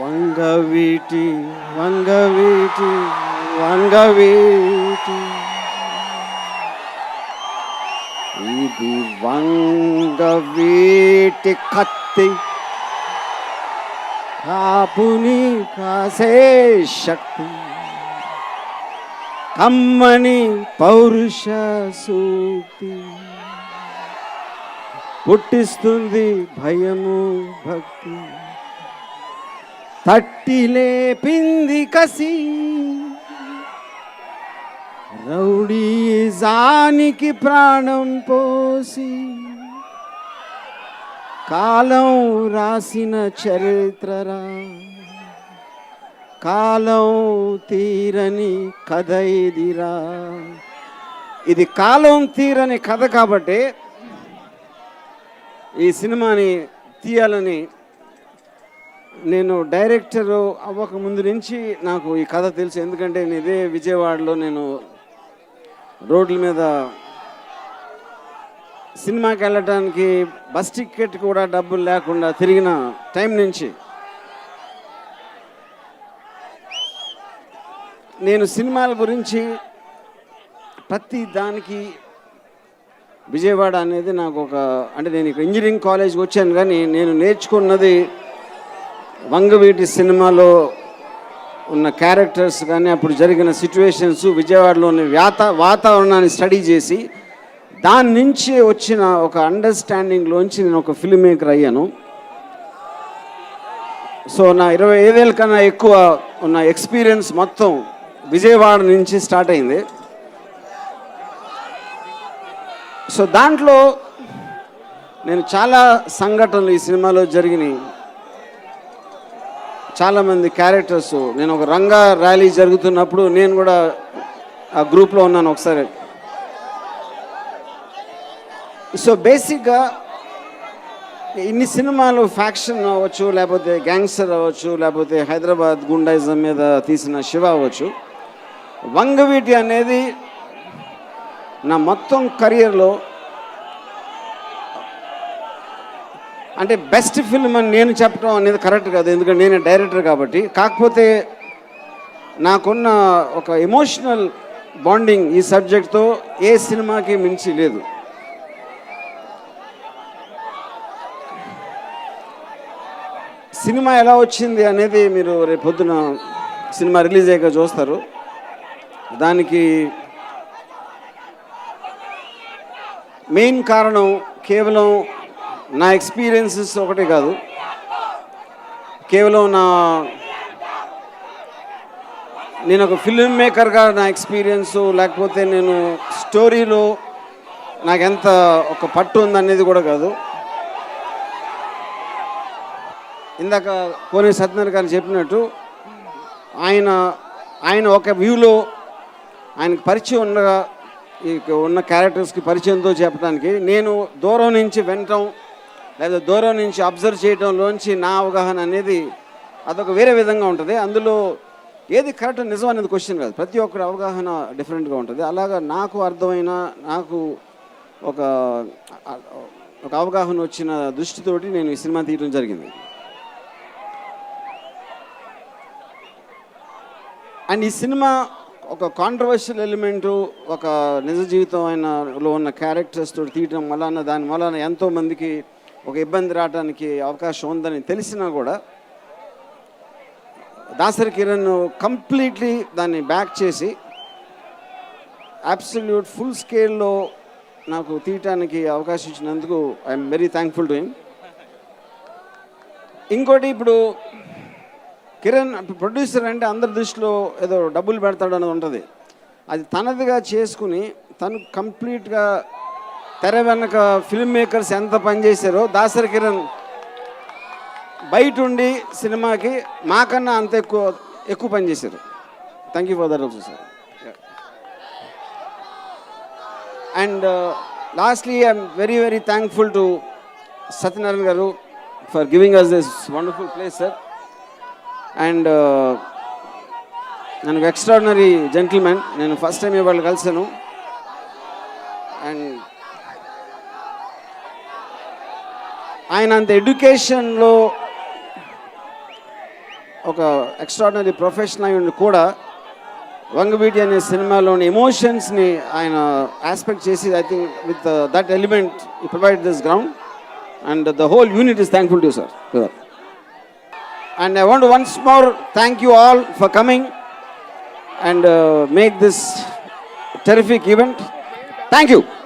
వంగవీటి వంగవీటి వంగవీటి ఇది వంగవీటి కత్తి. ఆపుని కాసే శక్తి. కమ్మని పౌరుష సూక్తి. పుట్టిస్తుంది భయము భక్తి. తట్టి లేపింది కసి. రౌడీజానికి ప్రాణం పోసి. కాలం రాసిన చరిత్రరా. కాలం తీరని కథ ఇదిరా. ఇది కాలం తీరని కథ కాబట్టి ఈ సినిమాని తీయాలని నేను డైరెక్టర్ అవ్వక ముందు నుంచి నాకు ఈ కథ తెలుసు. ఎందుకంటే నేను ఇదే విజయవాడలో నేను రోడ్ల మీద సినిమాకి వెళ్ళటానికి బస్ టికెట్ కూడా డబ్బులు లేకుండా తిరిగిన టైం నుంచి నేను సినిమాల గురించి ప్రతి దానికి విజయవాడ అనేది నాకు ఒక అంటే నేను ఇక్కడ ఇంజనీరింగ్ కాలేజ్కి వచ్చాను కానీ నేను నేర్చుకున్నది వంగవీటి సినిమాలో ఉన్న క్యారెక్టర్స్ కానీ అప్పుడు జరిగిన సిచ్యువేషన్స్ విజయవాడలోని వ్యాత వాతావరణాన్ని స్టడీ చేసి దాని నుంచి వచ్చిన ఒక అండర్స్టాండింగ్లోంచి నేను ఒక ఫిల్మ్ మేకర్ అయ్యాను. సో నా ఇరవై ఐదేళ్ళ కన్నా ఎక్కువ ఉన్న ఎక్స్పీరియన్స్ మొత్తం విజయవాడ నుంచి స్టార్ట్ అయింది. సో దాంట్లో నేను చాలా సంఘటనలు ఈ సినిమాలో జరిగినాయి. చాలామంది క్యారెక్టర్స్ నేను ఒక రంగా ర్యాలీ జరుగుతున్నప్పుడు నేను కూడా ఆ గ్రూప్లో ఉన్నాను ఒకసారి. సో బేసిక్గా ఇన్ని సినిమాలు ఫ్యాక్షన్ అవ్వచ్చు లేకపోతే గ్యాంగ్స్టర్ అవ్వచ్చు లేకపోతే హైదరాబాద్ గుండాయిజం మీద తీసిన శివ అవ్వచ్చు. వంగవీటి అనేది నా మొత్తం కెరియర్లో అంటే బెస్ట్ ఫిల్మ్ అని నేను చెప్పడం అనేది కరెక్ట్ కాదు ఎందుకంటే నేను డైరెక్టర్ కాబట్టి. కాకపోతే నాకున్న ఒక ఎమోషనల్ బాండింగ్ ఈ సబ్జెక్ట్తో ఏ సినిమాకి మించి లేదు. సినిమా ఎలా వచ్చింది అనేది మీరు రేపు పొద్దున సినిమా రిలీజ్ అయ్యాక చూస్తారు. దానికి మెయిన్ కారణం కేవలం నా ఎక్స్పీరియన్సెస్ ఒకటే కాదు. కేవలం నా నేను ఒక ఫిల్మ్ మేకర్గా నా ఎక్స్పీరియన్స్ లేకపోతే నేను స్టోరీలో నాకు ఎంత ఒక పట్టు ఉందనేది కూడా కాదు. ఇందాక కోనే సత్యనారాయణ గారు చెప్పినట్టు ఆయన ఆయన ఒక వ్యూలో ఆయనకు పరిచయం ఉండగా ఈ ఉన్న క్యారెక్టర్స్కి పరిచయంతో చెప్పడానికి నేను దూరం నుంచి వినటం లేదా దూరం నుంచి అబ్జర్వ్ చేయడంలోంచి నా అవగాహన అనేది అదొక వేరే విధంగా ఉంటుంది. అందులో ఏది కరెక్ట్ నిజం అనేది క్వశ్చన్ కాదు. ప్రతి ఒక్కరి అవగాహన డిఫరెంట్గా ఉంటుంది. అలాగా నాకు అర్థమైన నాకు ఒక ఒక అవగాహన వచ్చిన దృష్టితోటి నేను ఈ సినిమా తీయడం జరిగింది. అండ్ ఈ సినిమా ఒక కాంట్రవర్షియల్ ఎలిమెంటు ఒక నిజ జీవితం అయినలో ఉన్న క్యారెక్టర్స్ తోటి తీయటం వలన దాని వలన ఎంతోమందికి ఒక ఇబ్బంది రావడానికి అవకాశం ఉందని తెలిసినా కూడా దాసరి కిరణ్ కంప్లీట్లీ దాన్ని బ్యాక్ చేసి అబ్సల్యూట్ ఫుల్ స్కేల్లో నాకు తీయటానికి అవకాశం ఇచ్చినందుకు I'm very thankful to him ఇంకోటి ఇప్పుడు కిరణ్ ప్రొడ్యూసర్ అంటే అందరి దృష్టిలో ఏదో డబ్బులు పెడతాడు అనేది ఉంటుంది. అది తనదిగా చేసుకుని తను కంప్లీట్గా తెర వెనక ఫిల్మ్ మేకర్స్ ఎంత పనిచేశారో దాసరి కిరణ్ బయట ఉండి సినిమాకి మాకన్నా అంత ఎక్కువ ఎక్కువ పనిచేశారు thank you for that also sir and lastly I'm very very thankful to Satyanarayana garu for giving us this wonderful place sir and నన్ను ఎక్స్ట్రాడినరీ జెంటిల్మెన్ నేను ఫస్ట్ టైం వాళ్ళు కలిసాను అండ్ ఆయన అంత ఎడ్యుకేషన్లో ఒక ఎక్స్ట్రాడినరీ ప్రొఫెషన్ ఉండి కూడా వంగబీటి అనే సినిమాలోని ఎమోషన్స్ని ఆయన ఆస్పెక్ట్ చేసి I think with that element provide this ground and the whole unit is thankful to sir And I want to once more thank you all for coming and uh, make this terrific event. Thank you.